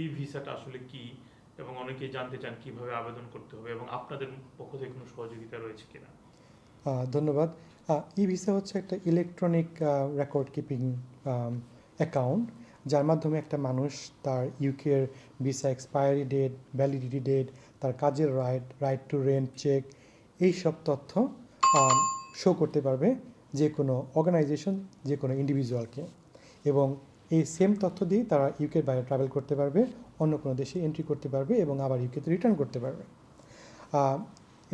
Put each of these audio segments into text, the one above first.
ই ভিসাটা আসলে কি এবং অনেকেই জানতে চান কীভাবে আবেদন করতে হবে এবং আপনাদের পক্ষ থেকে কোনো সহযোগিতা রয়েছে কিনা? ধন্যবাদ। ই ভিসা হচ্ছে একটা ইলেকট্রনিক রেকর্ড কিপিং অ্যাকাউন্ট যার মাধ্যমে একটা মানুষ তার ইউকের visa expiry date validity date তার কাজের right right to rent check এই সব তথ্য শো করতে পারবে যে কোনো অর্গানাইজেশন যে কোনো ইন্ডিভিজুয়ালকে এবং এই সেম তথ্য দিয়ে তারা ইউকের বাইরে ট্রাভেল করতে পারবে, অন্য কোনো দেশে এন্ট্রি করতে পারবে এবং আবার ইউকেতে রিটার্ন করতে পারবে।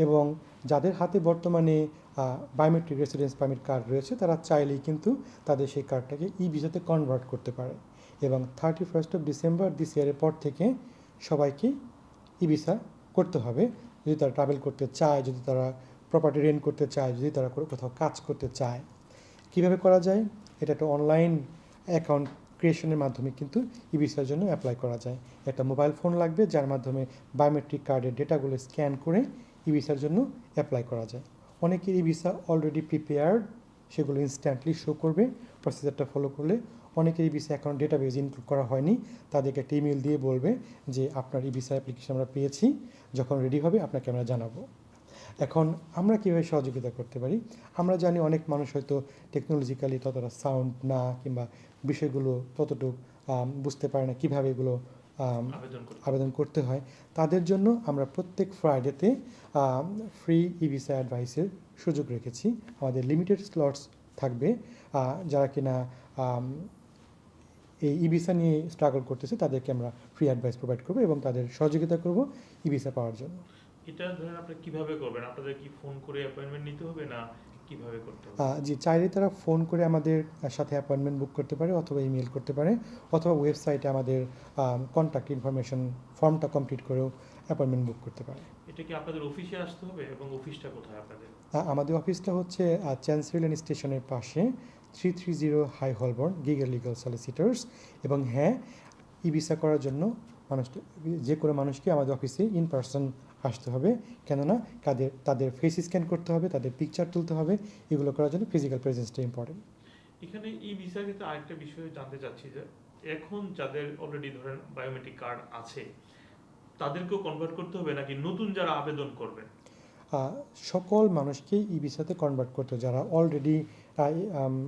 এবং যাদের হাতে বর্তমানে বায়োমেট্রিক রেসিডেন্স পারমিট কার্ড রয়েছে, তারা চাইলেই কিন্তু তাদের সেই কার্ডটাকে ই ভিসাতে কনভার্ট করতে পারে এবং thirty first of December this ইয়ারের পর থেকে সবাইকে ই ভিসা করতে হবে। যদি তারা ট্রাভেল করতে চায়, যদি তারা প্রপার্টি রেন্ট করতে চায়, যদি তারা কোথাও কাজ করতে চায়। কীভাবে করা যায়? এটা একটা অনলাইন অ্যাকাউন্ট ক্রিয়েশনের মাধ্যমে কিন্তু ই ভিসার জন্য অ্যাপ্লাই করা যায়। একটা মোবাইল ফোন লাগবে, যার মাধ্যমে বায়োমেট্রিক কার্ডের ডেটাগুলো স্ক্যান করে ই ভিসার জন্য অ্যাপ্লাই করা যায়। অনেকের ই ভিসা অলরেডি প্রিপেয়ার্ড সেগুলো ইনস্ট্যান্টলি শো করবে প্রসিজারটা ফলো করলে। অনেকের ই ভিসা অ্যাকাউন্ট ডেটাবেজ ইনক্লুড করা হয়নি, তাদেরকে একটা ইমেল দিয়ে বলবে যে, আপনার ই ভিসা অ্যাপ্লিকেশন আমরা পেয়েছি, যখন রেডি হবে আপনাকে আমরা জানাব। এখন আমরা কীভাবে সহযোগিতা করতে পারি? আমরা জানি অনেক মানুষ হয়তো টেকনোলজিক্যালি ততটা সাউন্ড না কিংবা বিষয়গুলো ততটুকু বুঝতে পারে না কীভাবে এগুলো আবেদন করতে হয়। তাদের জন্য আমরা প্রত্যেক ফ্রাইডেতে ফ্রি ই ভিসা অ্যাডভাইসের সুযোগ রেখেছি। আমাদের লিমিটেড স্লটস থাকবে। যারা কিনা এই ই ভিসা নিয়ে স্ট্রাগল করতেছে তাদেরকে আমরা ফ্রি অ্যাডভাইস প্রোভাইড করব এবং তাদের সহযোগিতা করব ই ভিসা পাওয়ার জন্য। এটা ধরেন আপনি কীভাবে করবেন? আপনাদের কি ফোন করে অ্যাপয়েন্টমেন্ট নিতে হবে না কীভাবে করতে হবে? জি চাইলে তারা ফোন করে আমাদের সাথে অ্যাপয়েন্টমেন্ট বুক করতে পারে অথবা ইমেল করতে পারে অথবা ওয়েবসাইটে আমাদের কন্ট্যাক্ট ইনফরমেশন ফর্মটা কমপ্লিট করেও অ্যাপয়েন্টমেন্ট বুক করতে পারে। এটা কি আপনাদের অফিসে আসতে হবে এবং অফিসটা কোথায় আপনাদের? আমাদের অফিসটা হচ্ছে চ্যান্সেরিলেন স্টেশনের পাশে three three zero High Holborn গিগার legal solicitors এবং হ্যাঁ ই ভিসা করার জন্য মানুষ যে কোনো মানুষকে আমাদের অফিসে ইন পার্সন আসতে হবে। কেননা তাদের তাদের ফেস স্ক্যান করতে হবে তাদের পিকচার তুলতে হবে। এগুলো করার জন্য ফিজিক্যাল প্রেজেন্সটা ইম্পর্টেন্ট এখানে ই ভিসার ক্ষেত্রে আরেকটা বিষয় জানতে চাচ্ছি যে এখন যাদের অলরেডি ধরেন বায়োমেট্রিক কার্ড আছে তাদেরকেও কনভার্ট করতে হবে নাকি নতুন যারা আবেদন করবেন আহ, সকল মানুষকেই ই ভিসাতে কনভার্ট করতে হবে। যারা অলরেডি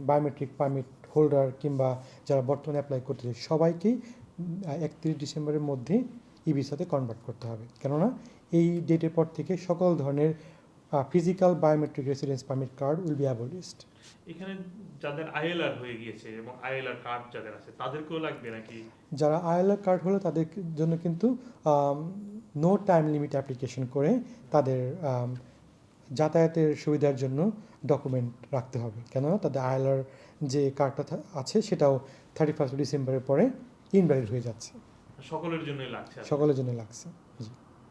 বায়োমেট্রিক পারমিট হোল্ডার কিংবা যারা বর্তমানে অ্যাপ্লাই করতেছে সবাইকেই একত্রিশ ডিসেম্বরের মধ্যে ই ভিসাতে কনভার্ট করতে হবে। কেননা এই ডেটের পর থেকে সকল ধরনের physical biometric residence permit card will be abolished এখানে যাদের আইএলআর হয়ে গিয়েছে এবং আইএলআর কার্ড যাদের আছে তাদেরকেও লাগবে নাকি? যারা আইএলআর কার্ড হলো তাদের জন্য কিন্তু নো টাইম লিমিট অ্যাপ্লিকেশন করে তাদের যাতায়াতের সুবিধার জন্য ডকুমেন্ট রাখতে হবে। কেননা তাদের আইএলআর যে কার্ডটা আছে সেটাও থার্টি ফার্স্ট ডিসেম্বরের পরে ইনভ্যালিড হয়ে যাচ্ছে সকলের জন্য লাগছে। সকলের জন্য লাগছে